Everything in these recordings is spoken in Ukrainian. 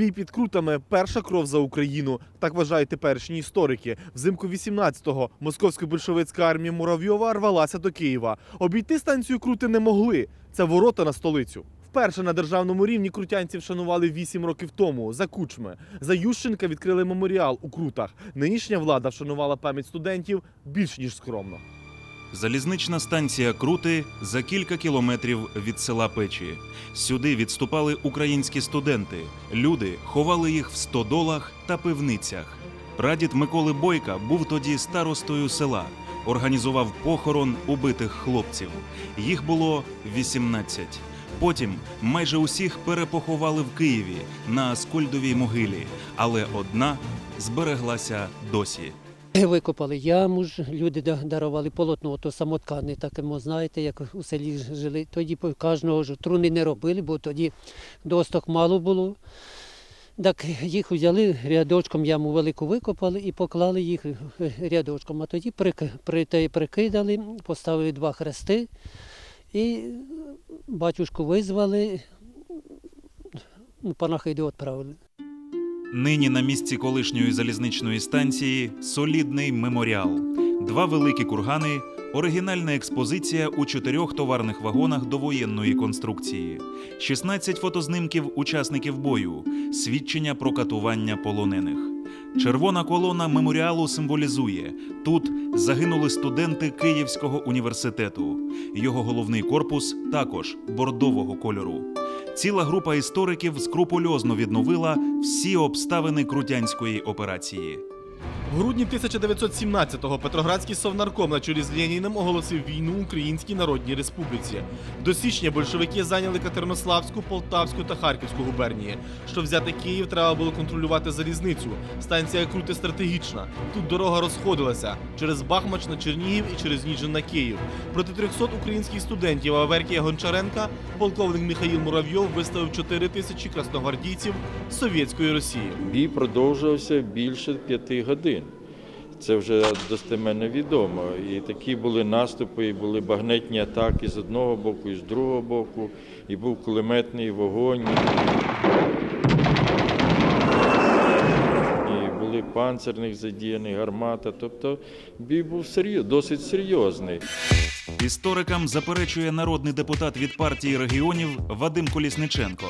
Бій під крутами перша кров за Україну. Так вважають теперішні історики. Взимку 18-го московсько-большевицька армія Муравйова рвалася до Києва. Обійти станцію крути не могли. Це ворота на столицю. Вперше на державному рівні крутянців шанували 8 років тому за кучми. За Ющенка відкрили меморіал у крутах. Нинішня влада вшанувала пам'ять студентів більш ніж скромно. Залізнична станція Крути за кілька кілометрів від села Печі. Сюди відступали українські студенти. Люди ховали їх в стодолах та пивницях. Прадід Миколи Бойка був тоді старостою села, організував похорон убитих хлопців. Їх було 18. Потім майже усіх перепоховали в Києві на Аскольдовій могилі, але одна збереглася досі. Викопали яму ж, люди дарували полотно, то самоткани, таке, мо, знаєте, як у селі жили. Тоді кожного ж труни не робили, бо тоді досток мало було. Так їх взяли рядочком яму велику викопали і поклали їх е, рядочком. А тоді прикидали, поставили два хрести і батюшку визвали, ну, панахиду відправили. Нині на місці колишньої залізничної станції солідний меморіал, два великі кургани, оригінальна експозиція у чотирьох товарних вагонах довоєнної конструкції, 16 фотознимків учасників бою, свідчення про катування полонених. Червона колона меморіалу символізує тут загинули студенти Київського університету. Його головний корпус також бордового кольору. Ціла група істориків скрупульозно відновила всі обставини крутянської операції. В грудні 1917-го Петроградський совнарком на чолі з Леніним оголосив війну Українській Народній Республіці. До січня большевики зайняли Катеринославську, Полтавську та Харківську губернії. Щоб взяти Київ, треба було контролювати залізницю. Станція Крути стратегічна. Тут дорога розходилася через Бахмач на Чернігів і через Ніжин на Київ. Проти 300 українських студентів Аверкія Гончаренка полковник Михаїл Муравйов виставив 4 тисячі красногвардійців совєтської Росії. Бій продовжувався більше п'яти годин. Це вже достеменно відомо. І такі були наступи, і були багнетні атаки з одного боку і з другого боку, і був кулеметний вогонь. Панцирних задіяних, гармата. Тобто бій був серйоз, досить серйозний. Історикам заперечує народний депутат від партії регіонів Вадим Колісниченко.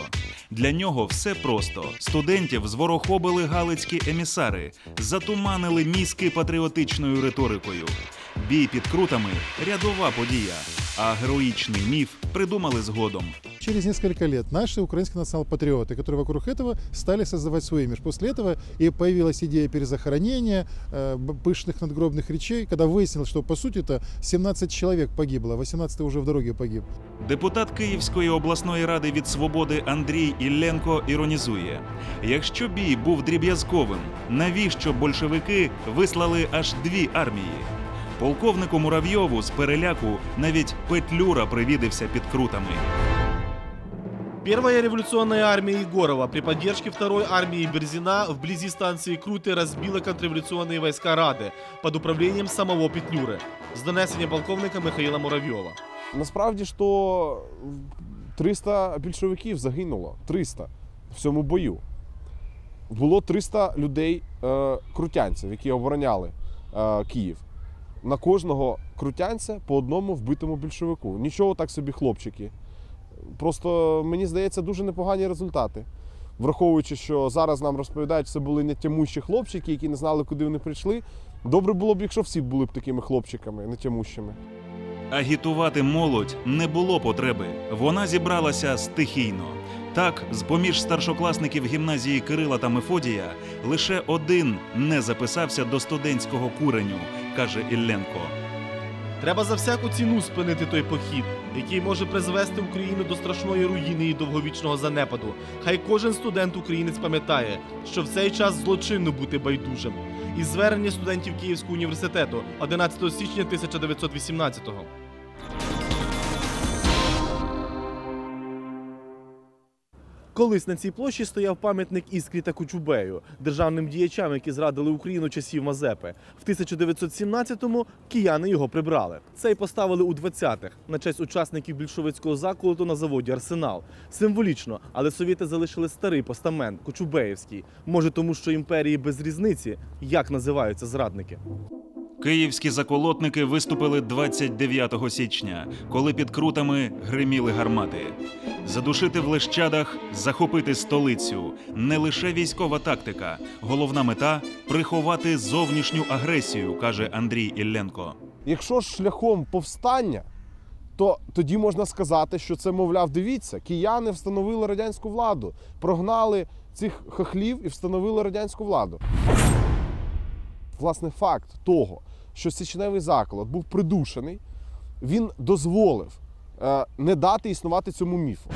Для нього все просто: студентів зворохобили галицькі емісари, затуманили мізки патріотичною риторикою. Бій під крутами рядова подія, а героїчний міф придумали згодом Через несколько лет наши украинские национал-патриоты, которые вокруг этого стали создавать свой имидж. После этого и появилась идея перезахоронения, э, б- пышных надгробных речей, когда выяснилось, что по сути это 17 человек погибло, 18 уже в дороге погиб. Депутат Київської обласної ради від свободи Андрій Ілленко іронізує: якщо бій був дріб'язковим, навіщо большевики вислали аж дві армії? Полковнику Муравйову з переляку навіть Петлюра привідився під крутами. Первая революционная армия Егорова при поддержке второй армии Берзина вблизи станции Круты разбила контрреволюционные войска Рады под управлением самого Петлюры с донесения полковника Михаила Муравьева. Насправді ж то 300 більшовиків загинуло. 300 в цьому бою. Було 300 людей е, крутянців, які обороняли е, Київ. На кожного крутянця по одному вбитому більшовику. Нічого так собі, хлопчики. Просто мені здається, дуже непогані результати. Враховуючи, що зараз нам розповідають, що це були нетямущі хлопчики, які не знали, куди вони прийшли. Добре було б, якщо всі були б такими хлопчиками, нетямущими. Агітувати молодь не було потреби. Вона зібралася стихійно. Так, з поміж старшокласників гімназії Кирила та Мефодія лише один не записався до студентського куреню, каже Ілленко. Треба за всяку ціну спинити той похід, який може призвести Україну до страшної руїни і довговічного занепаду. Хай кожен студент українець пам'ятає, що в цей час злочинно бути байдужим. І звернення студентів Київського університету 11 січня 1918-го. Колись на цій площі стояв пам'ятник Іскрі та Кучубею, державним діячам, які зрадили Україну часів Мазепи. В 1917-му кияни його прибрали. Цей поставили у 20-х на честь учасників більшовицького заколоту на заводі Арсенал. Символічно, але совєти залишили старий постамент Кучубеївський. Може, тому що імперії без різниці, як називаються зрадники. Київські заколотники виступили 29 січня, коли під крутами гриміли гармати. Задушити в лещадах, захопити столицю не лише військова тактика, головна мета приховати зовнішню агресію, каже Андрій Ілленко. Якщо ж шляхом повстання, то тоді можна сказати, що це, мовляв, дивіться, кияни встановили радянську владу, прогнали цих хахлів і встановили радянську владу. Власне, факт того, що січневий заколот був придушений, він дозволив е, не дати існувати цьому міфу.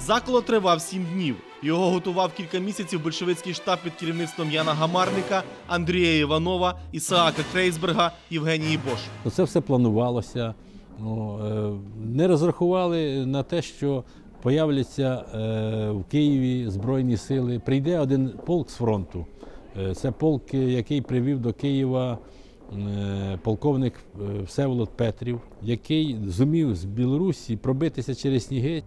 Заколот тривав сім днів. Його готував кілька місяців большевицький штаб під керівництвом Яна Гамарника, Андрія Іванова, Ісаака Крейсберга, Євгенії Бош. Це все планувалося. Ну, е, не розрахували на те, що появляться е, в Києві Збройні сили. Прийде один полк з фронту. Е, Це полк, який привів до Києва е, полковник е, Всеволод Петрів, який зумів з Білорусі пробитися через сніги.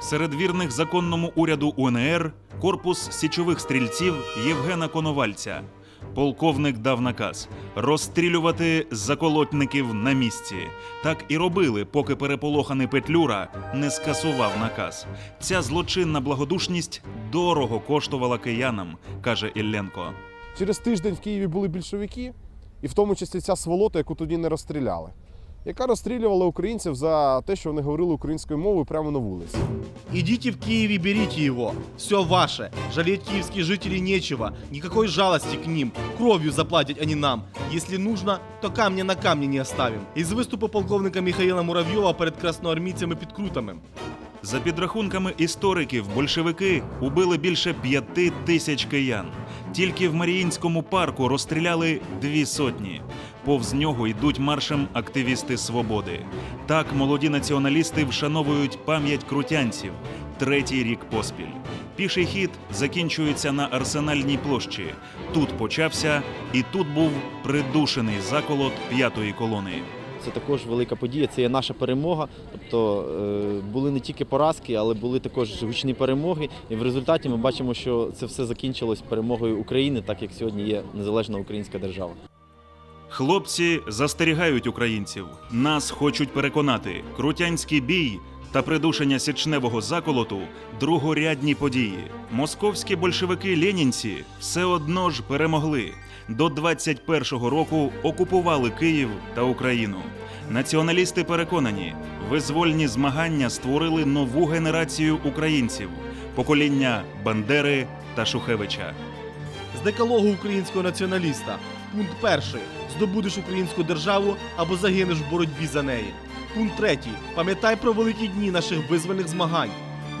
Серед вірних законному уряду УНР корпус січових стрільців Євгена Коновальця. Полковник дав наказ розстрілювати заколотників на місці. Так і робили, поки переполоханий Петлюра не скасував наказ. Ця злочинна благодушність дорого коштувала киянам, каже Ілленко. Через тиждень в Києві були більшовики, і в тому числі ця сволота, яку тоді не розстріляли, яка розстрілювала українців за те, що вони говорили українською мовою прямо на вулиці. Идите в Киев и берите его. Все ваше. Жалеть киевские жители нечего. Никакой жалости к ним. Кровью заплатят они нам. Если нужно, то камня на камне не оставим. Із виступу полковника Михаїла Муравйова перед красноармійцями під Крутами. За підрахунками істориків, большевики убили більше п'яти тисяч киян. Тільки в Маріїнському парку розстріляли дві сотні. Повз нього йдуть маршем активісти свободи. Так молоді націоналісти вшановують пам'ять крутянців третій рік поспіль. Піший хід закінчується на арсенальній площі. Тут почався, і тут був придушений заколот п'ятої колони. Це також велика подія, це є наша перемога. Тобто е, були не тільки поразки, але були також гучні перемоги. І в результаті ми бачимо, що це все закінчилось перемогою України, так як сьогодні є незалежна українська держава. Хлопці застерігають українців. Нас хочуть переконати. Крутянський бій та придушення січневого заколоту другорядні події. Московські большевики ленінці все одно ж перемогли. До 21-го року окупували Київ та Україну. Націоналісти переконані, визвольні змагання створили нову генерацію українців покоління Бандери та Шухевича. З декалогу українського націоналіста. Пункт перший. Здобудеш українську державу або загинеш в боротьбі за неї. Пункт третій. Пам'ятай про великі дні наших визвольних змагань.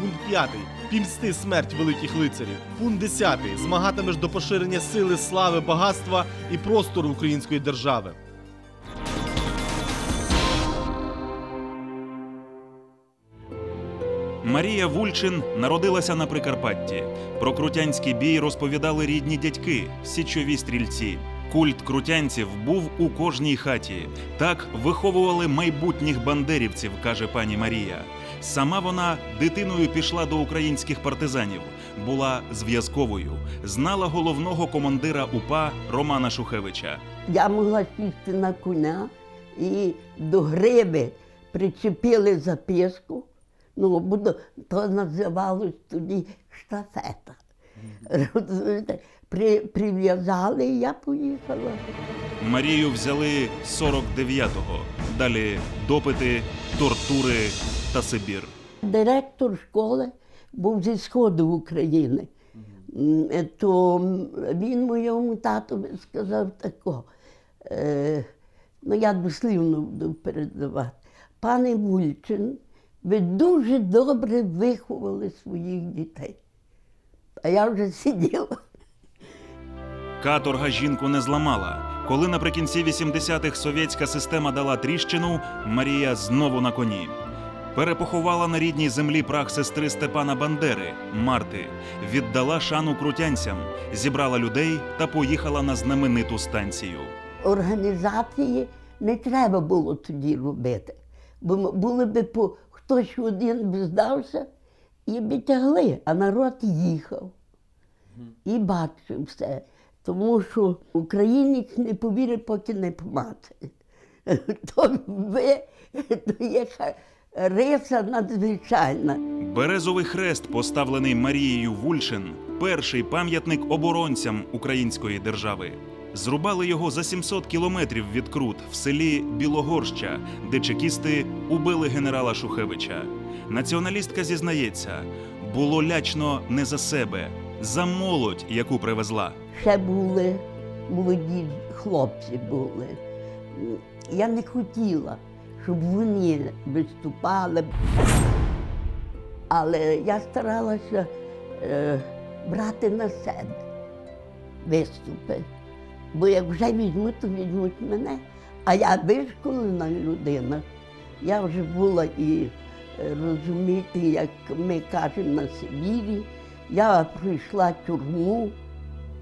Пункт п'ятий. Пімсти смерть великих лицарів. Пункт десятий. Змагатимеш до поширення сили, слави, багатства і простору української держави. Марія Вульчин народилася на Прикарпатті. Про крутянський бій розповідали рідні дядьки, січові стрільці. Культ крутянців був у кожній хаті. Так виховували майбутніх бандерівців, каже пані Марія. Сама вона дитиною пішла до українських партизанів, була зв'язковою, знала головного командира УПА Романа Шухевича. Я могла сісти на коня і до гриби причепили записку. Ну, то- то називалось тоді штафета. Розумієте? При, прив'язали і я поїхала. Марію взяли 49-го. Далі допити, тортури та Сибір. Директор школи був зі сходу України. Е, То він моєму татові сказав тако. Е, ну, я дослівно буду передавати. Пане Вульчин, ви дуже добре виховали своїх дітей. А я вже сиділа. Каторга жінку не зламала. Коли наприкінці 80-х совєтська система дала тріщину, Марія знову на коні. перепоховала на рідній землі прах сестри Степана Бандери, Марти, віддала шану крутянцям, зібрала людей та поїхала на знамениту станцію. Організації не треба було тоді робити. Бо були би по хтось один би здався і би тягли, а народ їхав і бачив все. Тому що українець не повірить, поки не помацає. То ви, то є риса надзвичайна. Березовий хрест, поставлений Марією Вульшин, перший пам'ятник оборонцям української держави. Зрубали його за 700 кілометрів від Крут в селі Білогорща, де чекісти убили генерала Шухевича. Націоналістка зізнається, було лячно не за себе, за молодь, яку привезла. Ще були молоді хлопці були. Я не хотіла, щоб вони виступали. Але я старалася е, брати на себе виступи. Бо як вже візьмуть, то візьмуть мене. А я вишколена людина. Я вже була і е, розуміти, як ми кажемо на Сибірі. Я пройшла тюрму.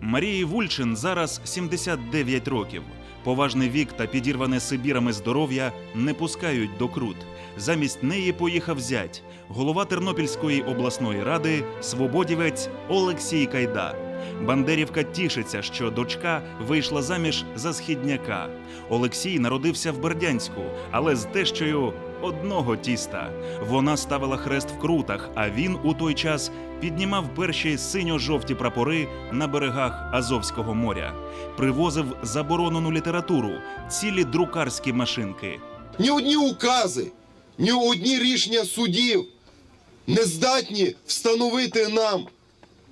Марії Вульчин зараз 79 років. Поважний вік та підірване Сибірами здоров'я не пускають до крут. Замість неї поїхав зять, голова Тернопільської обласної ради, свободівець Олексій Кайда. Бандерівка тішиться, що дочка вийшла заміж за східняка. Олексій народився в Бердянську, але з тещою одного тіста. Вона ставила хрест в крутах, а він у той час піднімав перші синьо-жовті прапори на берегах Азовського моря, привозив заборонену літературу, цілі друкарські машинки. Ні одні укази, ні одні рішення судів не здатні встановити нам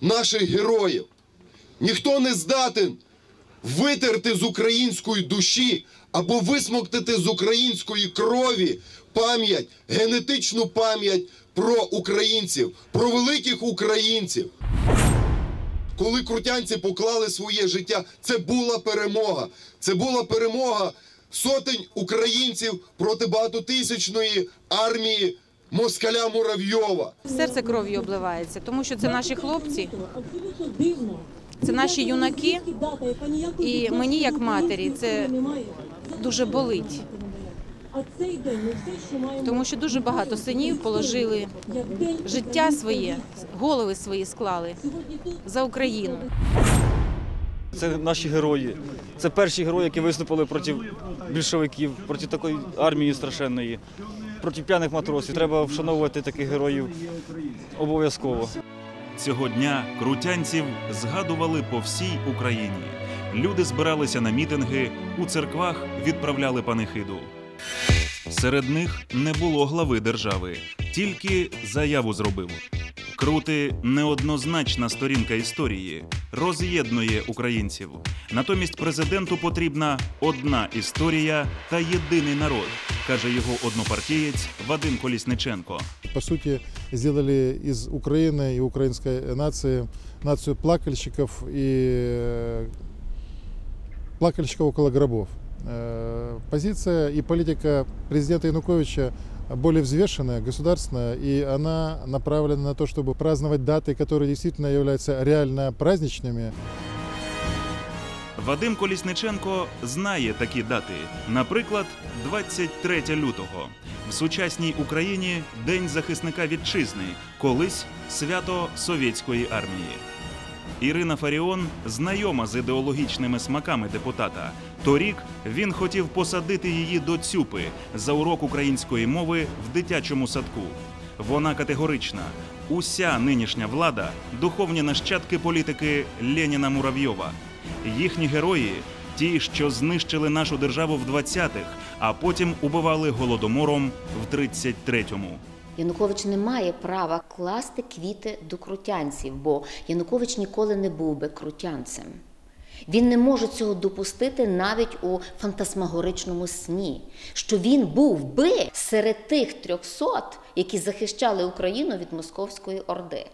наших героїв. Ніхто не здатен витерти з української душі або висмоктати з української крові пам'ять, генетичну пам'ять про українців, про великих українців. Коли крутянці поклали своє життя, це була перемога. Це була перемога сотень українців проти багатотисячної армії москаля Муравйова. Серце кров'ю обливається, тому що це наші хлопці, це наші юнаки. І мені, як матері, це дуже болить. Тому що дуже багато синів положили життя своє, голови свої склали за Україну. Це наші герої. Це перші герої, які виступили проти більшовиків, проти такої армії страшенної, проти п'яних матросів. Треба вшановувати таких героїв обов'язково. Цього дня крутянців згадували по всій Україні. Люди збиралися на мітинги, у церквах відправляли панихиду. Серед них не було глави держави, тільки заяву зробив. Крути неоднозначна сторінка історії, роз'єднує українців. Натомість президенту потрібна одна історія та єдиний народ, каже його однопартієць Вадим Колісниченко. По сути, сделали из Украины и украинской нации нацию плакальщиков и э, плакальщиков около гробов. Э, Позиция и политика президента Януковича более взвешенная, государственная, и она направлена на то, чтобы праздновать даты, которые действительно являются реально праздничными. Вадим Колісниченко знає такі дати. Наприклад, 23 лютого. В сучасній Україні День захисника вітчизни, колись свято совєтської армії. Ірина Фаріон знайома з ідеологічними смаками депутата. Торік він хотів посадити її до цюпи за урок української мови в дитячому садку. Вона категорична. Уся нинішня влада духовні нащадки політики Леніна Муравйова. Їхні герої ті, що знищили нашу державу в 20-х, а потім убивали голодомором в 33-му. Янукович не має права класти квіти до крутянців, бо Янукович ніколи не був би крутянцем. Він не може цього допустити навіть у фантасмагоричному сні, що він був би серед тих трьохсот, які захищали Україну від Московської Орди.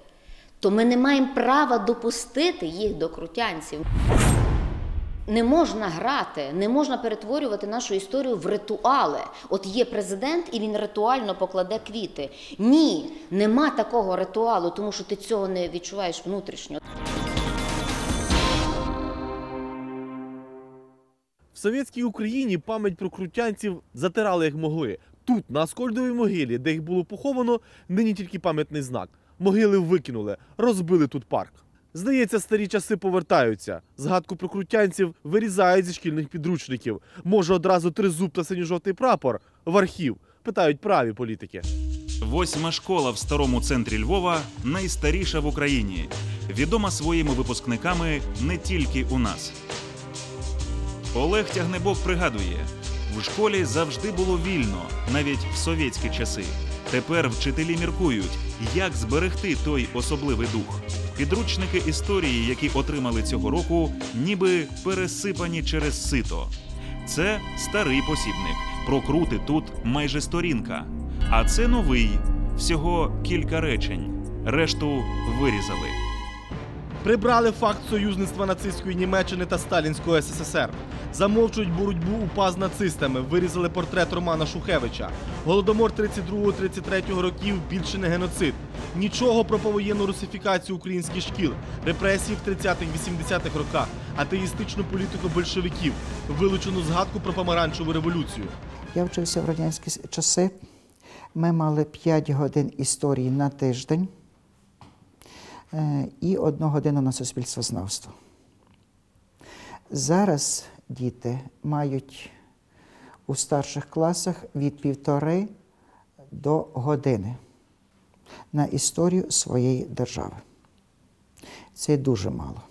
То ми не маємо права допустити їх до крутянців. Не можна грати, не можна перетворювати нашу історію в ритуали. От є президент, і він ритуально покладе квіти. Ні, нема такого ритуалу, тому що ти цього не відчуваєш внутрішньо. В совєтській Україні пам'ять про крутянців затирали як могли. Тут, на Аскольдовій могилі, де їх було поховано, нині тільки пам'ятний знак. Могили викинули, розбили тут парк. Здається, старі часи повертаються. Згадку про крутянців вирізають зі шкільних підручників. Може, одразу тризуб та синьо-жовтий прапор в архів, питають праві політики. Восьма школа в старому центрі Львова найстаріша в Україні, відома своїми випускниками не тільки у нас. Олег Тягнебок пригадує: в школі завжди було вільно, навіть в совєтські часи. Тепер вчителі міркують, як зберегти той особливий дух. Підручники історії, які отримали цього року, ніби пересипані через сито. Це старий посібник. Прокрути тут майже сторінка. А це новий, всього кілька речень. Решту вирізали. Прибрали факт союзництва нацистської Німеччини та Сталінського СССР. Замовчують боротьбу УПА з нацистами, вирізали портрет Романа Шухевича. Голодомор 32-33 років більше не геноцид. Нічого про повоєнну русифікацію українських шкіл, репресії в 30-х-80-х роках, атеїстичну політику большевиків, вилучену згадку про помаранчеву революцію. Я вчився в радянські часи. Ми мали 5 годин історії на тиждень е, і одну годину на суспільствознавство. Зараз діти мають у старших класах від півтори до години на історію своєї держави. Це дуже мало.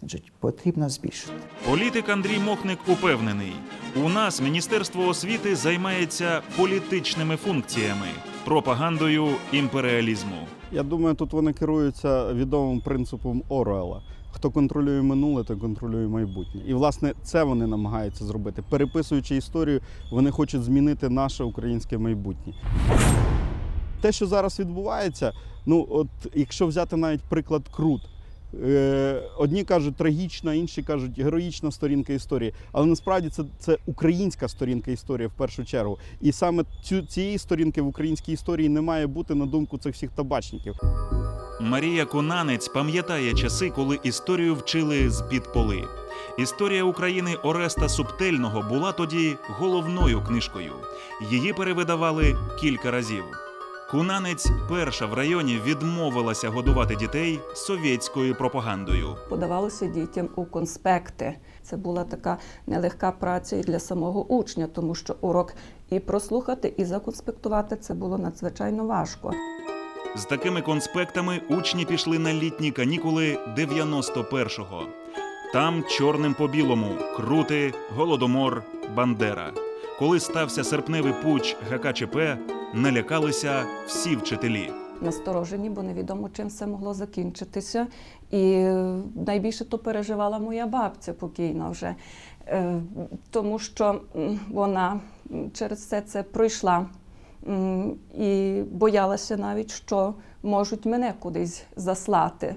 Значить, потрібно збільшити. Політик Андрій Мохник упевнений: у нас Міністерство освіти займається політичними функціями, пропагандою імперіалізму. Я думаю, тут вони керуються відомим принципом Оруела. Хто контролює минуле, той контролює майбутнє. І власне це вони намагаються зробити. Переписуючи історію, вони хочуть змінити наше українське майбутнє. Те, що зараз відбувається, ну от якщо взяти навіть приклад Крут. Е, Одні кажуть трагічна, інші кажуть героїчна сторінка історії. Але насправді це, це українська сторінка історії в першу чергу. І саме цю, цієї сторінки в українській історії не має бути на думку цих всіх табачників. Марія Конанець пам'ятає часи, коли історію вчили з під поли. Історія України Ореста Субтельного була тоді головною книжкою. Її перевидавали кілька разів. Кунанець перша в районі відмовилася годувати дітей совєтською пропагандою. подавалося дітям у конспекти. Це була така нелегка праця і для самого учня, тому що урок і прослухати, і законспектувати це було надзвичайно важко. З такими конспектами учні пішли на літні канікули 91-го. Там чорним по білому крути, голодомор, бандера. Коли стався серпневий пуч ГКЧП, налякалися всі вчителі. Насторожені, бо невідомо чим все могло закінчитися. І е, найбільше то переживала моя бабця покійна вже, Е, тому що вона через все це пройшла і боялася навіть, що можуть мене кудись заслати.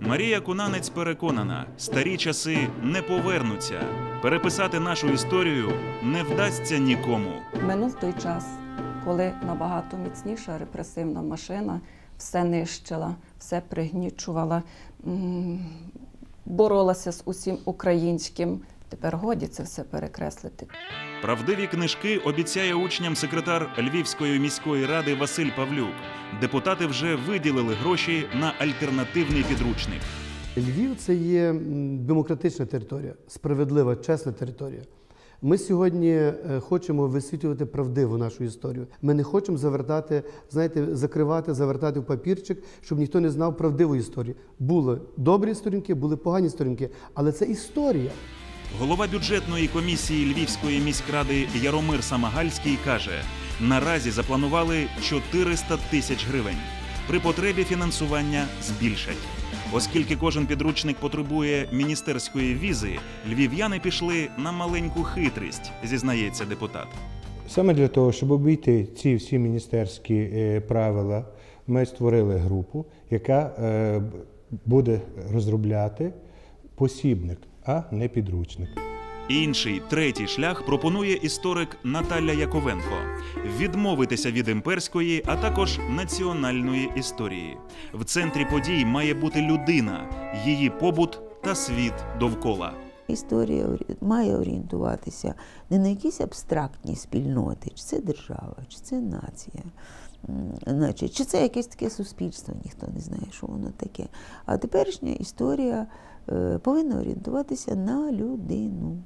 Марія Кунанець переконана, старі часи не повернуться. Переписати нашу історію не вдасться нікому. Минув той час, коли набагато міцніша репресивна машина все нищила, все пригнічувала, боролася з усім українським. Тепер годі це все перекреслити. Правдиві книжки обіцяє учням секретар Львівської міської ради Василь Павлюк. Депутати вже виділили гроші на альтернативний підручник. Львів це є демократична територія, справедлива, чесна територія. Ми сьогодні е, хочемо висвітлювати правдиву нашу історію. Ми не хочемо завертати, знаєте, закривати, завертати в папірчик, щоб ніхто не знав правдивої історії. Були добрі сторінки, були погані сторінки, але це історія. Голова бюджетної комісії Львівської міськради Яромир Самагальський каже: наразі запланували 400 тисяч гривень. При потребі фінансування збільшать. Оскільки кожен підручник потребує міністерської візи, львів'яни пішли на маленьку хитрість, зізнається депутат. Саме для того, щоб обійти ці всі міністерські е, правила, ми створили групу, яка е, буде розробляти посібник а не підручник. Інший третій шлях пропонує історик Наталя Яковенко відмовитися від імперської, а також національної історії. В центрі подій має бути людина, її побут та світ довкола. Історія має орієнтуватися не на якісь абстрактні спільноти, чи це держава, чи це нація, значить, чи це якесь таке суспільство, ніхто не знає, що воно таке. А теперішня історія е, повинна орієнтуватися на людину.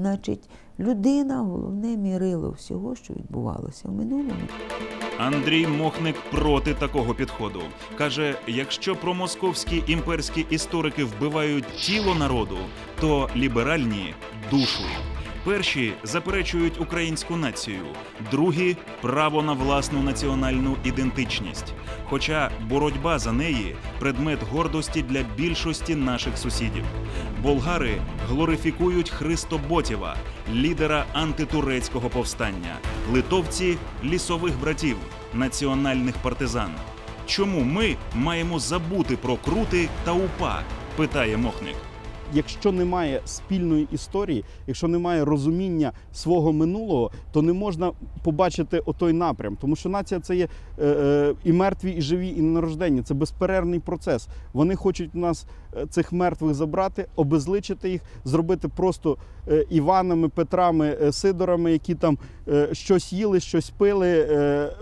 Значить, людина головне мірило всього, що відбувалося в минулому. Андрій Мохник проти такого підходу. Каже: якщо промосковські імперські історики вбивають тіло народу, то ліберальні душу. Перші заперечують українську націю, другі право на власну національну ідентичність. Хоча боротьба за неї предмет гордості для більшості наших сусідів. Болгари глорифікують Христоботєва, лідера антитурецького повстання, литовці лісових братів, національних партизан. Чому ми маємо забути про крути та упа? питає Мохник. Якщо немає спільної історії, якщо немає розуміння свого минулого, то не можна побачити отой напрям. Тому що нація це є е, е, і мертві, і живі, і нерожденні. Це безперервний процес. Вони хочуть у нас е, цих мертвих забрати, обезличити їх, зробити просто Іванами, Петрами, Сидорами, які там щось їли, щось пили,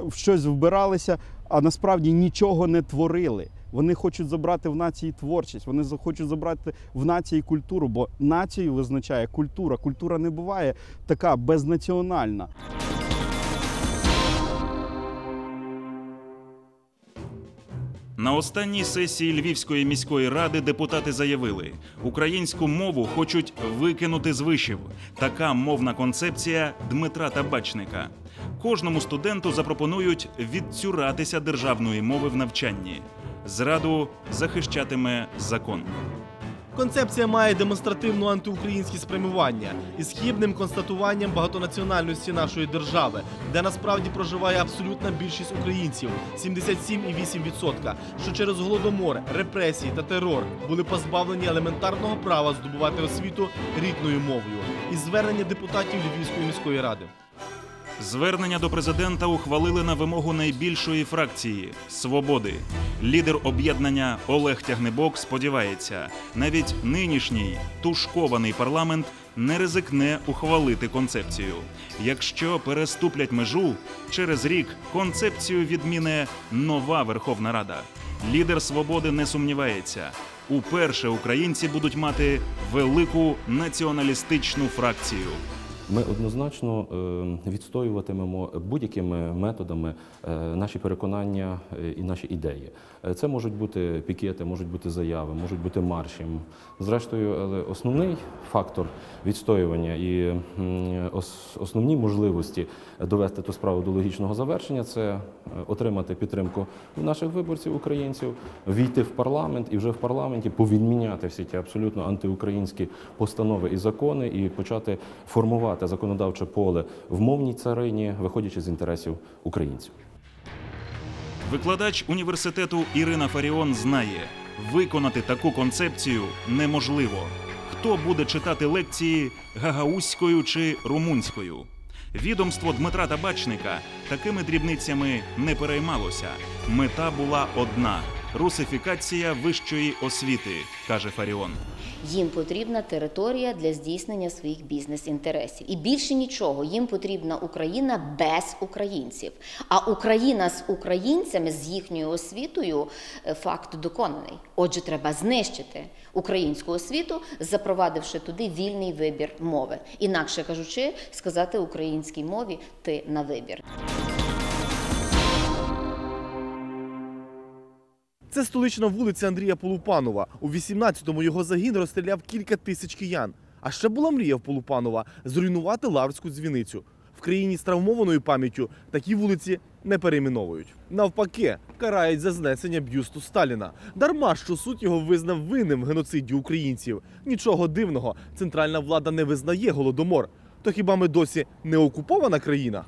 в щось вбиралися, а насправді нічого не творили. Вони хочуть забрати в нації творчість, вони за- хочуть забрати в нації культуру, бо націю визначає культура. Культура не буває така безнаціональна. На останній сесії Львівської міської ради депутати заявили, українську мову хочуть викинути з вишів. Така мовна концепція Дмитра Табачника. Кожному студенту запропонують відцюратися державної мови в навчанні. Зраду захищатиме закон. Концепція має демонстративно антиукраїнські спрямування із хибним констатуванням багатонаціональності нашої держави, де насправді проживає абсолютна більшість українців 77,8%, що через голодомор, репресії та терор були позбавлені елементарного права здобувати освіту рідною мовою. І звернення депутатів Львівської міської ради. Звернення до президента ухвалили на вимогу найбільшої фракції Свободи. Лідер об'єднання Олег Тягнебок сподівається, навіть нинішній тушкований парламент не ризикне ухвалити концепцію. Якщо переступлять межу, через рік концепцію відміне нова Верховна Рада. Лідер свободи не сумнівається. Уперше українці будуть мати велику націоналістичну фракцію. Ми однозначно е, відстоюватимемо будь-якими методами е, наші переконання е, і наші ідеї. Це можуть бути пікети, можуть бути заяви, можуть бути марші. Зрештою, але основний фактор відстоювання і основні можливості довести ту справу до логічного завершення це отримати підтримку наших виборців, українців, війти в парламент і вже в парламенті повідміняти всі ті абсолютно антиукраїнські постанови і закони, і почати формувати законодавче поле в мовній царині, виходячи з інтересів українців. Викладач університету Ірина Фаріон знає, виконати таку концепцію неможливо. Хто буде читати лекції гагаузькою чи румунською? Відомство Дмитра Табачника такими дрібницями не переймалося. Мета була одна русифікація вищої освіти, каже Фаріон. Їм потрібна територія для здійснення своїх бізнес-інтересів. І більше нічого, їм потрібна Україна без українців. А Україна з українцями, з їхньою освітою, е, факт доконаний. Отже, треба знищити українську освіту, запровадивши туди вільний вибір мови. Інакше кажучи, сказати українській мові ти на вибір. Це столична вулиця Андрія Полупанова. У 18-му його загін розстріляв кілька тисяч киян. А ще була мрія в Полупанова зруйнувати лаврську дзвіницю. В країні з травмованою пам'яттю такі вулиці не перейменовують. Навпаки, карають за знесення б'юсту Сталіна. Дарма що суд його визнав винним в геноциді українців. Нічого дивного, центральна влада не визнає голодомор. То хіба ми досі не окупована країна?